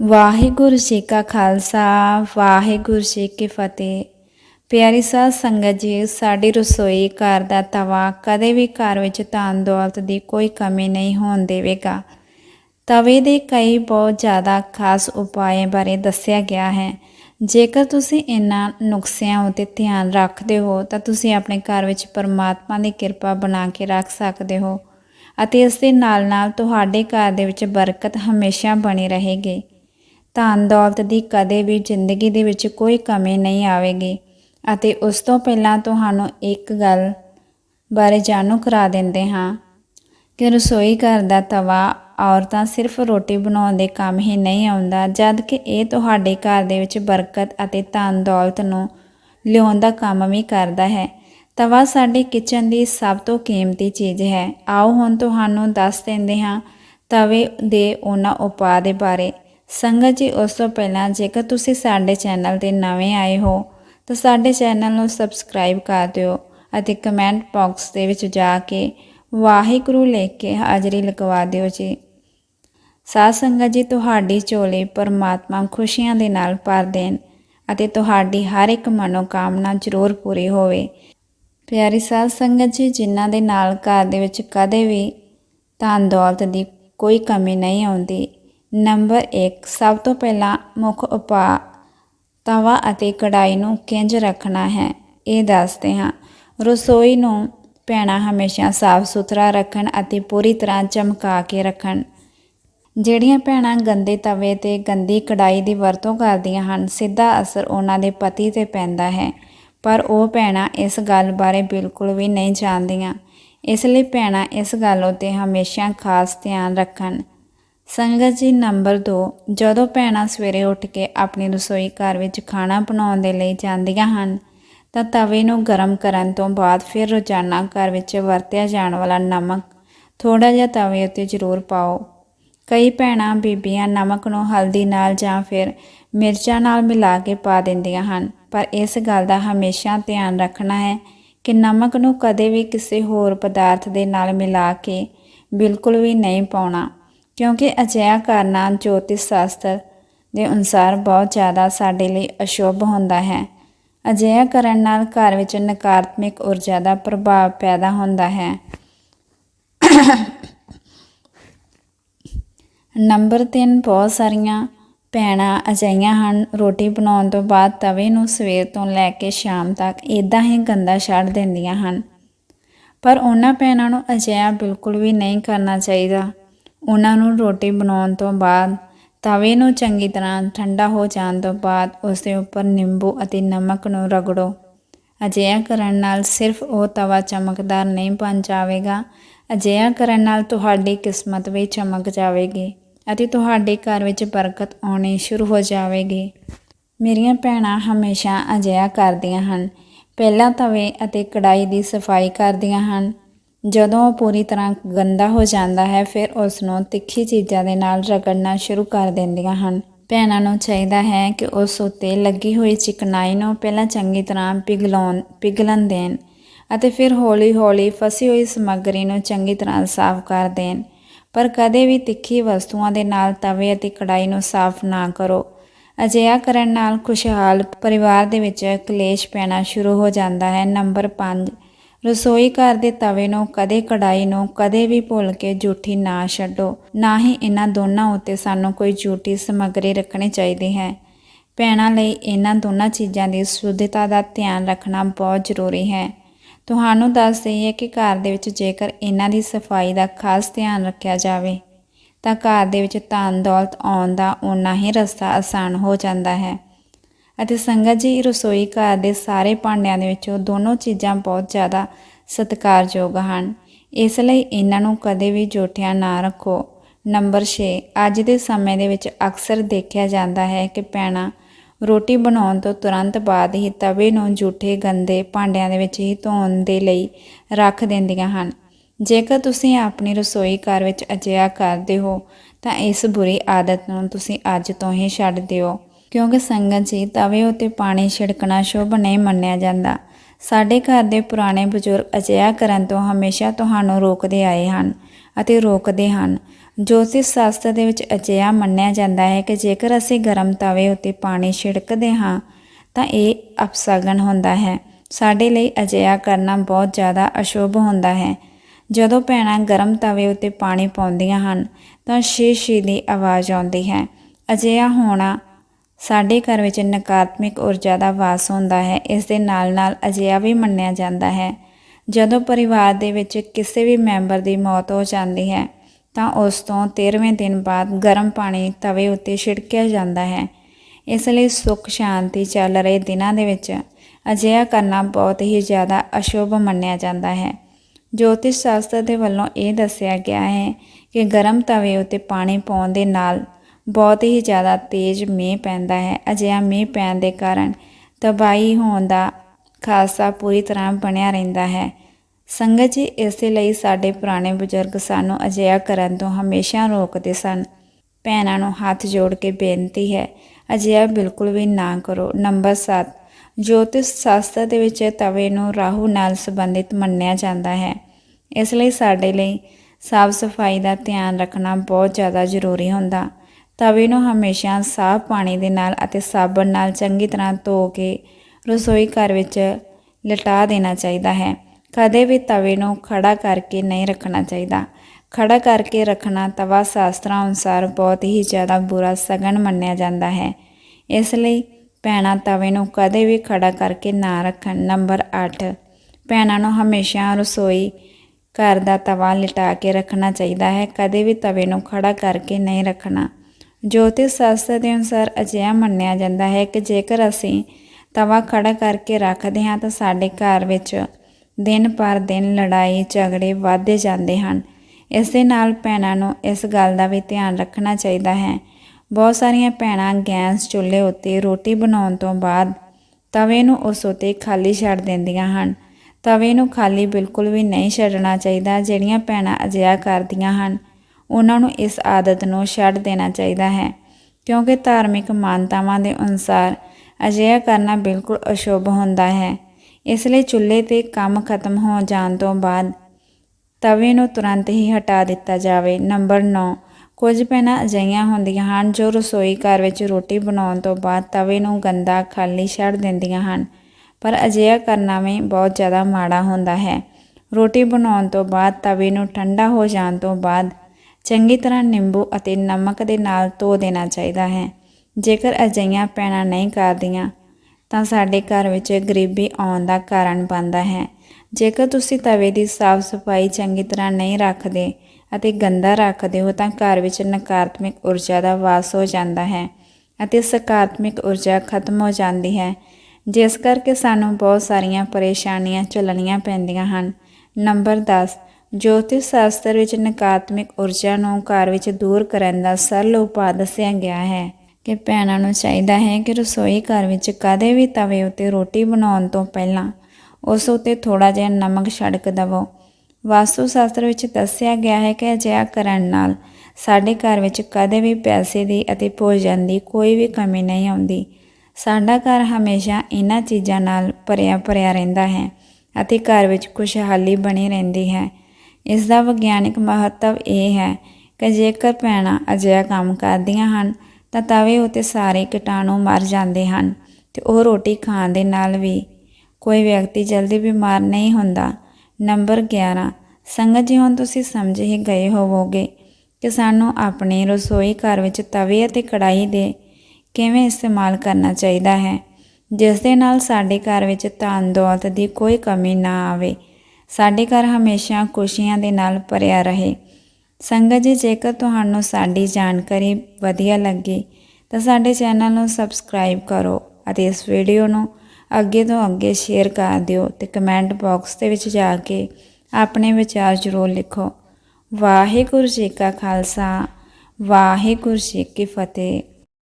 ਵਾਹਿਗੁਰੂ ਜੀ ਕਾ ਖਾਲਸਾ, ਵਾਹਿਗੁਰੂ ਜੀ ਕੀ ਫਤਿਹ। ਪਿਆਰੀ ਸਾਧ ਸੰਗਤ ਜੀ, ਸਾਡੀ ਰਸੋਈ, ਘਰ ਦਾ ਤਵਾ ਕਦੇ ਵੀ ਘਰ ਵਿੱਚ ਧਨ ਦੌਲਤ ਦੀ ਕੋਈ ਕਮੀ ਨਹੀਂ ਹੋਣ ਦੇਵੇਗਾ। ਤਵੇ ਦੇ ਕਈ ਬਹੁਤ ਜ਼ਿਆਦਾ ਖਾਸ ਉਪਾਅ ਬਾਰੇ ਦੱਸਿਆ ਗਿਆ ਹੈ। ਜੇਕਰ ਤੁਸੀਂ ਇਹਨਾਂ ਨੁਕਸਿਆਂ ਉਤੇ ਧਿਆਨ ਰੱਖਦੇ ਹੋ, ਤਾਂ ਤੁਸੀਂ ਆਪਣੇ ਘਰ ਵਿੱਚ ਪਰਮਾਤਮਾ ਦੀ ਕਿਰਪਾ ਬਣਾ ਕੇ ਰੱਖ ਸਕਦੇ ਹੋ ਅਤੇ ਇਸ ਦੇ ਨਾਲ ਨਾਲ ਤੁਹਾਡੇ ਘਰ ਦੇ ਵਿੱਚ ਬਰਕਤ ਹਮੇਸ਼ਾ ਬਣੀ ਰਹੇਗੀ। ਧਨ ਦੌਲਤ ਦੀ ਕਦੇ ਵੀ ਜ਼ਿੰਦਗੀ ਦੇ ਵਿੱਚ ਕੋਈ ਕਮੀ ਨਹੀਂ ਆਵੇਗੀ। ਅਤੇ ਉਸ ਤੋਂ ਪਹਿਲਾਂ ਤੁਹਾਨੂੰ ਇੱਕ ਗੱਲ ਬਾਰੇ ਜਾਣੂ ਕਰਾ ਦਿੰਦੇ ਹਾਂ ਕਿ ਰਸੋਈ ਘਰ ਦਾ ਤਵਾ ਔਰਤਾਂ ਸਿਰਫ ਰੋਟੀ ਬਣਾਉਣ ਦੇ ਕੰਮ ਹੀ ਨਹੀਂ ਆਉਂਦਾ ਜਦ ਕਿ ਇਹ ਤੁਹਾਡੇ ਘਰ ਦੇ ਵਿੱਚ ਬਰਕਤ ਅਤੇ ਧਨ ਦੌਲਤ ਨੂੰ ਲਿਆਉਣ ਦਾ ਕੰਮ ਵੀ ਕਰਦਾ ਹੈ। ਤਵਾ ਸਾਡੇ ਕਿਚਨ ਦੀ ਸਭ ਤੋਂ ਕੀਮਤੀ ਚੀਜ਼ ਹੈ। ਆਓ ਹੁਣ ਤੁਹਾਨੂੰ ਦੱਸ ਦਿੰਦੇ ਹਾਂ ਤਵੇ ਦੇ ਉਹਨਾਂ ਉਪਾਅ ਦੇ ਬਾਰੇ। ਸੰਗਤ ਜੀ, ਉਸ ਤੋਂ ਪਹਿਲਾਂ ਜੇਕਰ ਤੁਸੀਂ ਸਾਡੇ ਚੈਨਲ ਤੇ ਨਵੇਂ ਆਏ ਹੋ, ਤਾਂ ਸਾਡੇ ਚੈਨਲ ਨੂੰ ਸਬਸਕ੍ਰਾਈਬ ਕਰ ਦਿਓ ਅਤੇ ਕਮੈਂਟ ਬਾਕਸ ਦੇ ਵਿੱਚ ਜਾ ਕੇ ਵਾਹਿਗੁਰੂ ਲਿਖ ਕੇ ਹਾਜ਼ਰੀ ਲਗਵਾ ਦਿਓ ਜੀ। ਸਾਧ ਸੰਗਤ ਜੀ, ਤੁਹਾਡੀ ਝੋਲੀ ਪਰਮਾਤਮਾ ਖੁਸ਼ੀਆਂ ਦੇ ਨਾਲ ਭਰ ਦੇਣ ਅਤੇ ਤੁਹਾਡੀ ਹਰ ਇੱਕ ਮਨੋਕਾਮਨਾ ਜ਼ਰੂਰ ਪੂਰੀ ਹੋਵੇ। ਪਿਆਰੀ ਸਾਧ ਸੰਗਤ ਜੀ, ਜਿਨ੍ਹਾਂ ਦੇ ਨਾਲ ਘਰ ਦੇ ਵਿੱਚ ਕਦੇ ਵੀ ਧਨ ਦੌਲਤ ਦੀ ਕੋਈ ਕਮੀ ਨਹੀਂ ਆਉਂਦੀ ਨੰਬਰ 1 ਸਭ ਤੋਂ ਪਹਿਲਾਂ ਮੁੱਖ ਉਪਾਅ ਤਵਾ ਅਤੇ ਕੜਾਈ ਨੂੰ ਕਿੰਜ ਰੱਖਣਾ ਹੈ? ਇਹ ਦੱਸਦੇ ਹਾਂ। ਰਸੋਈ ਨੂੰ ਪੈਣਾ ਹਮੇਸ਼ਾ ਸਾਫ਼ ਸੁਥਰਾ ਰੱਖਣ ਅਤੇ ਪੂਰੀ ਤਰ੍ਹਾਂ ਚਮਕਾ ਕੇ ਰੱਖਣ। ਜਿਹੜੀਆਂ ਭੈਣਾਂ ਗੰਦੇ ਤਵੇ ਤੇ ਗੰਦੀ ਕੜਾਈ ਦੀ ਵਰਤੋਂ ਕਰਦੀਆਂ ਹਨ, ਸਿੱਧਾ ਅਸਰ ਉਹਨਾਂ ਦੇ ਪਤੀ ਤੇ ਪੈਂਦਾ ਹੈ। ਪਰ ਉਹ ਭੈਣਾਂ ਇਸ ਗੱਲ ਬਾਰੇ ਬਿਲਕੁਲ ਵੀ ਨਹੀਂ ਜਾਣਦੀਆਂ। ਇਸ ਲਈ ਭੈਣਾਂ ਇਸ ਗੱਲ ਉਤੇ ਹਮੇਸ਼ਾ ਖਾਸ ਧਿਆਨ ਰੱਖਣ। ਸੰਗਤ ਜੀ, ਨੰਬਰ 2 ਜਦੋਂ ਭੈਣਾਂ ਸਵੇਰੇ ਉੱਠ ਕੇ ਆਪਣੀ ਰਸੋਈ ਘਰ ਵਿੱਚ ਖਾਣਾ ਬਣਾਉਣ ਦੇ ਲਈ ਜਾਂਦੀਆਂ ਹਨ, ਤਾਂ ਤਵੇ ਨੂੰ ਗਰਮ ਕਰਨ ਤੋਂ ਬਾਅਦ ਫਿਰ ਰੋਜ਼ਾਨਾ ਘਰ ਵਿੱਚ ਵਰਤਿਆ ਜਾਣ ਵਾਲਾ ਨਮਕ ਥੋੜਾ ਜਿਹਾ ਤਵੇ ਉੱਤੇ ਜ਼ਰੂਰ ਪਾਓ। ਕਈ ਭੈਣਾਂ ਬੀਬੀਆਂ ਨਮਕ ਨੂੰ ਹਲਦੀ ਨਾਲ ਜਾਂ ਫਿਰ ਮਿਰਚਾਂ ਨਾਲ ਮਿਲਾ ਕੇ ਪਾ ਦਿੰਦੀਆਂ ਹਨ, ਪਰ ਇਸ ਗੱਲ ਦਾ ਹਮੇਸ਼ਾ ਧਿਆਨ ਰੱਖਣਾ ਹੈ ਕਿ ਨਮਕ ਨੂੰ ਕਦੇ ਵੀ ਕਿਸੇ ਹੋਰ ਪਦਾਰਥ ਦੇ ਨਾਲ ਮਿਲਾ ਕੇ ਬਿਲਕੁਲ ਵੀ ਨਹੀਂ ਪਾਉਣਾ। ਕਿਉਂਕਿ ਅਜਿਹਾ ਕਰਨਾ ਜੋਤਿਸ਼ ਸ਼ਾਸਤਰ ਦੇ ਅਨੁਸਾਰ ਬਹੁਤ ਜ਼ਿਆਦਾ ਸਾਡੇ ਲਈ ਅਸ਼ੁਭ ਹੁੰਦਾ ਹੈ। ਅਜਿਹਾ ਕਰਨ ਨਾਲ ਘਰ ਵਿੱਚ ਨਕਾਰਾਤਮਕ ਊਰਜਾ ਦਾ ਪ੍ਰਭਾਵ ਪੈਦਾ ਹੁੰਦਾ ਹੈ। ਨੰਬਰ 3 ਬਹੁਤ ਸਾਰੀਆਂ ਭੈਣਾਂ ਅਜਿਹੀਆਂ ਹਨ, ਰੋਟੀ ਬਣਾਉਣ ਤੋਂ ਬਾਅਦ ਤਵੇ ਨੂੰ ਸਵੇਰ ਤੋਂ ਲੈ ਕੇ ਸ਼ਾਮ ਤੱਕ ਇਦਾਂ ਹੀ ਗੰਦਾ ਛੱਡ ਦਿੰਦੀਆਂ ਹਨ। ਪਰ ਉਹਨਾਂ ਭੈਣਾਂ ਨੂੰ ਅਜਿਹਾ ਬਿਲਕੁਲ ਵੀ ਨਹੀਂ ਕਰਨਾ ਚਾਹੀਦਾ। ਉਹਨਾਂ ਨੂੰ ਰੋਟੀ ਬਣਾਉਣ ਤੋਂ ਬਾਅਦ, ਤਵੇ ਨੂੰ ਚੰਗੀ ਤਰ੍ਹਾਂ ਠੰਡਾ ਹੋ ਜਾਣ ਤੋਂ ਬਾਅਦ ਉਸ ਦੇ ਉੱਪਰ ਨਿੰਬੂ ਅਤੇ ਨਮਕ ਨੂੰ ਰਗੜੋ। ਅਜਿਹਾ ਕਰਨ ਨਾਲ ਸਿਰਫ ਉਹ ਤਵਾ ਚਮਕਦਾਰ ਨਹੀਂ ਬਣ ਜਾਵੇਗਾ। ਅਜਿਹਾ ਕਰਨ ਨਾਲ ਤੁਹਾਡੀ ਕਿਸਮਤ ਵੀ ਚਮਕ ਜਾਵੇਗੀ ਅਤੇ ਤੁਹਾਡੇ ਘਰ ਵਿੱਚ ਬਰਕਤ ਆਉਣੀ ਸ਼ੁਰੂ ਹੋ ਜਾਵੇਗੀ। ਮੇਰੀਆਂ ਭੈਣਾਂ ਹਮੇਸ਼ਾ ਅਜਿਹਾ ਕਰਦੀਆਂ ਹਨ। ਪਹਿਲਾਂ ਤਵੇ ਅਤੇ ਕੜਾਈ ਦੀ ਸਫ਼ਾਈ ਕਰਦੀਆਂ ਹਨ। ਜਦੋਂ ਉਹ ਪੂਰੀ ਤਰ੍ਹਾਂ ਗੰਦਾ ਹੋ ਜਾਂਦਾ ਹੈ, ਫਿਰ ਉਸ ਨੂੰ ਤਿੱਖੀ ਚੀਜ਼ਾਂ ਦੇ ਨਾਲ ਰਗੜਨਾ ਸ਼ੁਰੂ ਕਰ ਦਿੰਦੀਆਂ ਹਨ। ਭੈਣਾਂ ਨੂੰ ਚਾਹੀਦਾ ਹੈ ਕਿ ਉਸ ਉੱਤੇ ਲੱਗੀ ਹੋਈ ਚਿਕਨਾਈ ਨੂੰ ਪਹਿਲਾਂ ਚੰਗੀ ਤਰ੍ਹਾਂ ਪਿਘਲਾਉਣ ਪਿਘਲਣ ਦੇਣ ਅਤੇ ਫਿਰ ਹੌਲੀ-ਹੌਲੀ ਫਸੀ ਹੋਈ ਸਮੱਗਰੀ ਨੂੰ ਚੰਗੀ ਤਰ੍ਹਾਂ ਸਾਫ਼ ਕਰ ਦੇਣ। ਪਰ ਕਦੇ ਵੀ ਤਿੱਖੀ ਵਸਤੂਆਂ ਦੇ ਨਾਲ ਤਵੇ ਅਤੇ ਕੜਾਈ ਨੂੰ ਸਾਫ਼ ਨਾ ਕਰੋ। ਅਜਿਹਾ ਕਰਨ ਨਾਲ ਖੁਸ਼ਹਾਲ ਪਰਿਵਾਰ ਦੇ ਵਿੱਚ ਕਲੇਸ਼ ਪੈਣਾ ਸ਼ੁਰੂ ਹੋ ਜਾਂਦਾ ਹੈ। ਨੰਬਰ 5 ਰਸੋਈ ਘਰ ਦੇ ਤਵੇ ਨੂੰ, ਕਦੇ ਕੜਾਈ ਨੂੰ, ਕਦੇ ਵੀ ਭੁੱਲ ਕੇ ਝੂਠੀ ਨਾ ਛੱਡੋ। ਨਾ ਹੀ ਇਹਨਾਂ ਦੋਨਾਂ ਉੱਤੇ ਸਾਨੂੰ ਕੋਈ ਝੂਠੀ ਸਮੱਗਰੀ ਰੱਖਣੀ ਚਾਹੀਦੀ ਹੈ। ਭੈਣਾਂ ਲਈ ਇਹਨਾਂ ਦੋਨਾਂ ਚੀਜ਼ਾਂ ਦੀ ਸ਼ੁੱਧਤਾ ਦਾ ਧਿਆਨ ਰੱਖਣਾ ਬਹੁਤ ਜ਼ਰੂਰੀ ਹੈ। ਤੁਹਾਨੂੰ ਦੱਸ ਦਈਏ ਕਿ ਘਰ ਦੇ ਵਿੱਚ ਜੇਕਰ ਇਹਨਾਂ ਦੀ ਸਫ਼ਾਈ ਦਾ ਖਾਸ ਧਿਆਨ ਰੱਖਿਆ ਜਾਵੇ, ਤਾਂ ਘਰ ਦੇ ਵਿੱਚ ਧਨ ਦੌਲਤ ਆਉਣ ਦਾ ਉਨਾ ਹੀ ਰਸਤਾ ਆਸਾਨ ਹੋ ਜਾਂਦਾ ਹੈ। ਅਤੇ ਸੰਗਤ ਜੀ, ਰਸੋਈ ਘਰ ਦੇ ਸਾਰੇ ਭਾਂਡਿਆਂ ਦੇ ਵਿੱਚੋਂ ਦੋਨੋਂ ਚੀਜ਼ਾਂ ਬਹੁਤ ਜ਼ਿਆਦਾ ਸਤਿਕਾਰਯੋਗ ਹਨ। ਇਸ ਲਈ ਇਹਨਾਂ ਨੂੰ ਕਦੇ ਵੀ ਜੋਠਿਆ ਨਾ ਰੱਖੋ। ਨੰਬਰ 6 ਅੱਜ ਦੇ ਸਮੇਂ ਦੇ ਵਿੱਚ ਅਕਸਰ ਦੇਖਿਆ ਜਾਂਦਾ ਹੈ ਕਿ ਭੈਣਾਂ ਰੋਟੀ ਬਣਾਉਣ ਤੋਂ ਤੁਰੰਤ ਬਾਅਦ ਹੀ ਤਵੇ ਨੂੰ ਝੂਠੇ ਗੰਦੇ ਭਾਂਡਿਆਂ ਦੇ ਵਿੱਚ ਹੀ ਧੋਣ ਦੇ ਲਈ ਰੱਖ ਦਿੰਦੀਆਂ ਹਨ। ਜੇਕਰ ਤੁਸੀਂ ਆਪਣੀ ਰਸੋਈ ਘਰ ਵਿੱਚ ਅਜਿਹਾ ਕਰਦੇ ਹੋ, ਤਾਂ ਇਸ ਬੁਰੀ ਆਦਤ ਨੂੰ ਤੁਸੀਂ ਅੱਜ ਤੋਂ ਹੀ ਛੱਡ ਦਿਓ। ਕਿਉਂਕਿ ਸੰਗਤ ਜੀ ਤਵੇ ਉਤੇ ਪਾਣੀ ਛਿੜਕਣਾ ਸ਼ੁਭ ਨਹੀਂ ਮੰਨਿਆ ਜਾਂਦਾ। ਸਾਡੇ ਘਰ ਦੇ ਪੁਰਾਣੇ ਬਜ਼ੁਰਗ ਅਜਿਹਾ ਕਰਨ ਤੋਂ ਹਮੇਸ਼ਾ ਤੁਹਾਨੂੰ ਰੋਕਦੇ ਆਏ ਹਨ ਅਤੇ ਰੋਕਦੇ ਹਨ। ਜੋਤਿਸ਼ ਸ਼ਾਸਤਰ ਦੇ ਵਿੱਚ ਅਜਿਹਾ ਮੰਨਿਆ ਜਾਂਦਾ ਹੈ ਕਿ ਜੇਕਰ ਅਸੀਂ ਗਰਮ ਤਵੇ ਉੱਤੇ ਪਾਣੀ ਛਿੜਕਦੇ ਹਾਂ, ਤਾਂ ਇਹ ਅਪਸਗਨ ਹੁੰਦਾ ਹੈ। ਸਾਡੇ ਲਈ ਅਜਿਹਾ ਕਰਨਾ ਬਹੁਤ ਜ਼ਿਆਦਾ ਅਸ਼ੁਭ ਹੁੰਦਾ ਹੈ। ਜਦੋਂ ਭੈਣਾਂ ਗਰਮ ਤਵੇ ਉੱਤੇ ਪਾਣੀ ਪਾਉਂਦੀਆਂ ਹਨ, ਤਾਂ ਸ਼ੀ-ਸ਼ੀ ਦੀ ਆਵਾਜ਼ ਆਉਂਦੀ ਹੈ। ਅਜਿਹਾ ਹੋਣਾ ਸਾਡੇ ਘਰ ਵਿੱਚ ਨਕਾਰਾਤਮਕ ਊਰਜਾ ਦਾ ਵਾਸ ਹੁੰਦਾ ਹੈ, ਇਸ ਦੇ ਨਾਲ-ਨਾਲ ਅਜਿਹਾ ਵੀ ਮੰਨਿਆ ਜਾਂਦਾ ਹੈ। ਜਦੋਂ ਪਰਿਵਾਰ ਦੇ ਵਿੱਚ ਕਿਸੇ ਵੀ ਮੈਂਬਰ ਦੀ ਮੌਤ ਹੋ ਜਾਂਦੀ ਹੈ, ਤਾਂ ਉਸ ਤੋਂ 13ਵੇਂ ਦਿਨ ਬਾਅਦ ਗਰਮ ਪਾਣੀ ਤਵੇ ਉੱਤੇ ਛਿੜਕਿਆ ਜਾਂਦਾ ਹੈ। ਇਸ ਲਈ ਸੁੱਖ ਸ਼ਾਂਤੀ ਚੱਲ ਰਹੇ ਦਿਨਾਂ ਦੇ ਵਿੱਚ ਅਜਿਹਾ ਕਰਨਾ ਬਹੁਤ ਹੀ ਜ਼ਿਆਦਾ ਅਸ਼ੁਭ ਮੰਨਿਆ ਜਾਂਦਾ ਹੈ। ਜੋਤਿਸ਼ ਸ਼ਾਸਤਰ ਦੇ ਵੱਲੋਂ ਇਹ ਦੱਸਿਆ ਗਿਆ ਹੈ ਕਿ ਗਰਮ ਤਵੇ ਉੱਤੇ ਪਾਣੀ ਪਾਉਣ ਦੇ ਨਾਲ ਬਹੁਤ ਹੀ ਜ਼ਿਆਦਾ ਤੇਜ਼ ਮੀਂਹ ਪੈਂਦਾ ਹੈ। ਅਜਿਹਾ ਮੀਂਹ ਪੈਣ ਦੇ ਕਾਰਨ ਤਬਾਹੀ ਹੋਣ ਦਾ ਖਾਸਾ ਪੂਰੀ ਤਰ੍ਹਾਂ ਬਣਿਆ ਰਹਿੰਦਾ ਹੈ। ਸੰਗਤ ਜੀ, ਇਸੇ ਲਈ ਸਾਡੇ ਪੁਰਾਣੇ ਬਜ਼ੁਰਗ ਸਾਨੂੰ ਅਜਿਹਾ ਕਰਨ ਤੋਂ ਹਮੇਸ਼ਾ ਰੋਕਦੇ ਸਨ। ਭੈਣਾਂ ਨੂੰ ਹੱਥ ਜੋੜ ਕੇ ਬੇਨਤੀ ਹੈ, ਅਜਿਹਾ ਬਿਲਕੁਲ ਵੀ ਨਾ ਕਰੋ। ਨੰਬਰ 7 ਜੋਤਿਸ਼ ਸ਼ਾਸਤਰ ਦੇ ਵਿੱਚ ਤਵੇ ਨੂੰ ਰਾਹੂ ਨਾਲ ਸੰਬੰਧਿਤ ਮੰਨਿਆ ਜਾਂਦਾ ਹੈ। ਇਸ ਲਈ ਸਾਡੇ ਲਈ ਸਾਫ਼ ਸਫ਼ਾਈ ਦਾ ਧਿਆਨ ਰੱਖਣਾ ਬਹੁਤ ਜ਼ਿਆਦਾ ਜ਼ਰੂਰੀ ਹੁੰਦਾ। ਤਵੇ ਨੂੰ ਹਮੇਸ਼ਾ ਸਾਫ਼ ਪਾਣੀ ਦੇ ਨਾਲ ਅਤੇ ਸਾਬਣ ਨਾਲ ਚੰਗੀ ਤਰ੍ਹਾਂ ਧੋ ਕੇ ਰਸੋਈ ਘਰ ਵਿੱਚ ਲਟਾ ਦੇਣਾ ਚਾਹੀਦਾ ਹੈ। ਕਦੇ ਵੀ ਤਵੇ ਨੂੰ ਖੜਾ ਕਰਕੇ ਨਹੀਂ ਰੱਖਣਾ ਚਾਹੀਦਾ। ਖੜਾ ਕਰਕੇ ਰੱਖਣਾ ਤਵਾ ਸ਼ਾਸਤਰਾਂ ਅਨੁਸਾਰ ਬਹੁਤ ਹੀ ਜ਼ਿਆਦਾ ਬੁਰਾ ਸਗਨ ਮੰਨਿਆ ਜਾਂਦਾ ਹੈ। ਇਸ ਲਈ ਭੈਣਾਂ ਤਵੇ ਨੂੰ ਕਦੇ ਵੀ ਖੜਾ ਕਰਕੇ ਨਾ ਰੱਖਣ। ਨੰਬਰ 8 ਭੈਣਾਂ ਨੂੰ ਹਮੇਸ਼ਾ ਰਸੋਈ ਘਰ ਦਾ ਤਵਾ ਲਿਟਾ ਕੇ ਰੱਖਣਾ ਚਾਹੀਦਾ ਹੈ। ਕਦੇ ਵੀ ਤਵੇ ਨੂੰ ਖੜਾ ਕਰਕੇ ਨਹੀਂ ਰੱਖਣਾ। ਜੋਤਿਸ਼ ਸ਼ਾਸਤਰ ਦੇ ਅਨੁਸਾਰ ਅਜਿਹਾ ਮੰਨਿਆ ਜਾਂਦਾ ਹੈ ਕਿ ਜੇਕਰ ਅਸੀਂ ਤਵਾ ਖੜਾ ਕਰਕੇ ਰੱਖਦੇ ਹਾਂ ਤਾਂ ਸਾਡੇ ਘਰ ਵਿੱਚ ਦਿਨ ਪਰ ਦਿਨ ਲੜਾਈ, ਝਗੜੇ ਵਧਦੇ ਜਾਂਦੇ ਹਨ। ਇਸ ਦੇ ਨਾਲ ਭੈਣਾਂ ਨੂੰ ਇਸ ਗੱਲ ਦਾ ਵੀ ਧਿਆਨ ਰੱਖਣਾ ਚਾਹੀਦਾ ਹੈ। ਬਹੁਤ ਸਾਰੀਆਂ ਭੈਣਾਂ ਗੈਸ, ਚੁੱਲ੍ਹੇ ਉੱਤੇ ਰੋਟੀ ਬਣਾਉਣ ਤੋਂ ਬਾਅਦ ਤਵੇ ਨੂੰ ਉਸ ਉੱਤੇ ਖਾਲੀ ਛੱਡ ਦਿੰਦੀਆਂ ਹਨ। ਤਵੇ ਨੂੰ ਖਾਲੀ ਬਿਲਕੁਲ ਵੀ ਨਹੀਂ ਛੱਡਣਾ ਚਾਹੀਦਾ, ਜਿਹੜੀਆਂ ਭੈਣਾਂ ਅਜਿਹਾ ਕਰਦੀਆਂ ਹਨ। ਉਹਨਾਂ ਨੂੰ ਇਸ ਆਦਤ ਨੂੰ ਛੱਡ ਦੇਣਾ ਚਾਹੀਦਾ ਹੈ, ਕਿਉਂਕਿ ਧਾਰਮਿਕ ਮਾਨਤਾਵਾਂ ਦੇ ਅਨੁਸਾਰ ਅਜਿਹਾ ਕਰਨਾ ਬਿਲਕੁਲ ਅਸ਼ੁਭ ਹੁੰਦਾ ਹੈ। ਇਸ ਲਈ ਚੁੱਲ੍ਹੇ ਤੇ ਕੰਮ ਖਤਮ ਹੋ ਜਾਣ ਤੋਂ ਬਾਅਦ ਤਵੇ ਨੂੰ ਤੁਰੰਤ ਹੀ ਹਟਾ ਦਿੱਤਾ ਜਾਵੇ। ਨੰਬਰ 9 ਕੁਝ ਭੈਣਾਂ ਅਜਿਹੀਆਂ ਹੁੰਦੀਆਂ ਹਨ ਜੋ ਰਸੋਈ ਘਰ ਵਿੱਚ ਰੋਟੀ ਬਣਾਉਣ ਤੋਂ ਬਾਅਦ ਤਵੇ ਨੂੰ ਗੰਦਾ ਖਾਲੀ ਛੱਡ ਦਿੰਦੀਆਂ ਹਨ, ਪਰ ਅਜਿਹਾ ਕਰਨਾ ਵੀ ਬਹੁਤ ਜ਼ਿਆਦਾ ਮਾੜਾ ਹੁੰਦਾ ਹੈ। ਰੋਟੀ ਬਣਾਉਣ ਤੋਂ ਬਾਅਦ ਤਵੇ ਨੂੰ ਠੰਡਾ ਹੋ ਜਾਣ ਤੋਂ ਬਾਅਦ ਚੰਗੀ ਤਰ੍ਹਾਂ ਨਿੰਬੂ ਅਤੇ ਨਮਕ ਦੇ ਨਾਲ ਧੋ ਦੇਣਾ ਚਾਹੀਦਾ ਹੈ। ਜੇਕਰ ਅਜਿਹੀਆਂ ਭੈਣਾਂ ਨਹੀਂ ਕਰਦੀਆਂ, ਤਾਂ ਸਾਡੇ ਘਰ ਵਿੱਚ ਗਰੀਬੀ ਆਉਣ ਦਾ ਕਾਰਨ ਬਣਦਾ ਹੈ। ਜੇਕਰ ਤੁਸੀਂ ਤਵੇ ਦੀ ਸਾਫ਼ ਸਫ਼ਾਈ ਚੰਗੀ ਤਰ੍ਹਾਂ ਨਹੀਂ ਰੱਖਦੇ ਅਤੇ ਗੰਦਾ ਰੱਖਦੇ ਹੋ, ਤਾਂ ਘਰ ਵਿੱਚ ਨਕਾਰਾਤਮਕ ਊਰਜਾ ਦਾ ਵਾਸ ਹੋ ਜਾਂਦਾ ਹੈ ਅਤੇ ਸਕਾਰਾਤਮਕ ਊਰਜਾ ਖਤਮ ਹੋ ਜਾਂਦੀ ਹੈ। ਜਿਸ ਕਰਕੇ ਸਾਨੂੰ ਬਹੁਤ ਸਾਰੀਆਂ ਪਰੇਸ਼ਾਨੀਆਂ ਝੱਲਣੀਆਂ ਪੈਂਦੀਆਂ ਹਨ। ਨੰਬਰ 10 ਜੋਤਿਸ਼ ਸ਼ਾਸਤਰ ਵਿੱਚ ਨਕਾਰਾਤਮਕ ਊਰਜਾ ਨੂੰ ਘਰ ਵਿੱਚ ਦੂਰ ਕਰਨ ਦਾ ਸਰਲ ਉਪਾਅ ਦੱਸਿਆ ਗਿਆ ਹੈ ਕਿ ਭੈਣਾਂ ਨੂੰ ਚਾਹੀਦਾ ਹੈ ਕਿ ਰਸੋਈ ਘਰ ਵਿੱਚ ਕਦੇ ਵੀ ਤਵੇ ਉੱਤੇ ਰੋਟੀ ਬਣਾਉਣ ਤੋਂ ਪਹਿਲਾਂ ਉਸ ਉੱਤੇ ਥੋੜਾ ਜਿਹਾ ਨਮਕ ਛੜਕ ਦਵੋ। ਵਾਸਤੂ ਸ਼ਾਸਤਰ ਵਿੱਚ ਦੱਸਿਆ ਗਿਆ ਹੈ ਕਿ ਅਜਿਹਾ ਕਰਨ ਨਾਲ ਸਾਡੇ ਘਰ ਵਿੱਚ ਕਦੇ ਵੀ ਪੈਸੇ ਦੀ ਅਤੇ ਭੋਜਨ ਦੀ ਕੋਈ ਵੀ ਕਮੀ ਨਹੀਂ ਆਉਂਦੀ। ਸਾਡਾ ਘਰ ਹਮੇਸ਼ਾ ਇਹਨਾਂ ਚੀਜ਼ਾਂ ਨਾਲ ਭਰਿਆ ਭਰਿਆ ਰਹਿੰਦਾ ਹੈ ਅਤੇ ਘਰ ਵਿੱਚ ਖੁਸ਼ਹਾਲੀ ਬਣੀ ਰਹਿੰਦੀ ਹੈ। ਇਸ ਦਾ ਵਿਗਿਆਨਿਕ ਮਹੱਤਵ ਇਹ ਹੈ ਕਿ ਜੇਕਰ ਭੈਣਾਂ ਅਜਿਹਾ ਕੰਮ ਕਰਦੀਆਂ ਹਨ, ਤਾਂ ਤਵੇ ਉਤੇ ਸਾਰੇ ਕੀਟਾਣੂ ਮਰ ਜਾਂਦੇ ਹਨ ਤੇ ਉਹ ਰੋਟੀ ਖਾਣ ਦੇ ਨਾਲ ਵੀ। ਕੋਈ ਵਿਅਕਤੀ ਜਲਦੀ ਬਿਮਾਰ ਨਹੀਂ ਹੁੰਦਾ। ਨੰਬਰ 11 ਸੰਗਤ ਜੀ, ਹੁਣ ਤੁਸੀਂ ਸਮਝ ਹੀ ਗਏ ਹੋਵੋਗੇ ਕਿ ਸਾਨੂੰ ਆਪਣੀ ਰਸੋਈ ਘਰ ਵਿੱਚ ਤਵੇ ਅਤੇ ਕੜਾਹੀ ਦੇ ਕਿਵੇਂ ਇਸਤੇਮਾਲ ਕਰਨਾ ਚਾਹੀਦਾ ਹੈ, ਜਿਸ ਦੇ ਨਾਲ ਸਾਡੇ ਘਰ ਵਿੱਚ ਧਨ ਦੌਲਤ ਦੀ ਕੋਈ ਕਮੀ ਨਾ ਆਵੇ। ਸਾਡੇ ਘਰ ਹਮੇਸ਼ਾ ਖੁਸ਼ੀਆਂ ਦੇ ਨਾਲ ਭਰਿਆ ਰਹੇ। ਸੰਗਤ ਜੀ, ਜੇਕਰ ਤੁਹਾਨੂੰ ਸਾਡੀ ਜਾਣਕਾਰੀ ਵਧੀਆ ਲੱਗੀ, ਤਾਂ ਸਾਡੇ ਚੈਨਲ ਨੂੰ ਸਬਸਕ੍ਰਾਈਬ ਕਰੋ ਅਤੇ ਇਸ ਵੀਡੀਓ ਨੂੰ ਅੱਗੇ ਤੋਂ ਅੱਗੇ ਸ਼ੇਅਰ ਕਰ ਦਿਓ ਤੇ ਕਮੈਂਟ ਬਾਕਸ ਦੇ ਵਿੱਚ ਜਾ ਕੇ ਆਪਣੇ ਵਿਚਾਰ ਜ਼ਰੂਰ ਲਿਖੋ। ਵਾਹਿਗੁਰੂ ਜੀ ਕਾ ਖਾਲਸਾ, ਵਾਹਿਗੁਰੂ ਜੀ ਕੀ ਫਤਿਹ।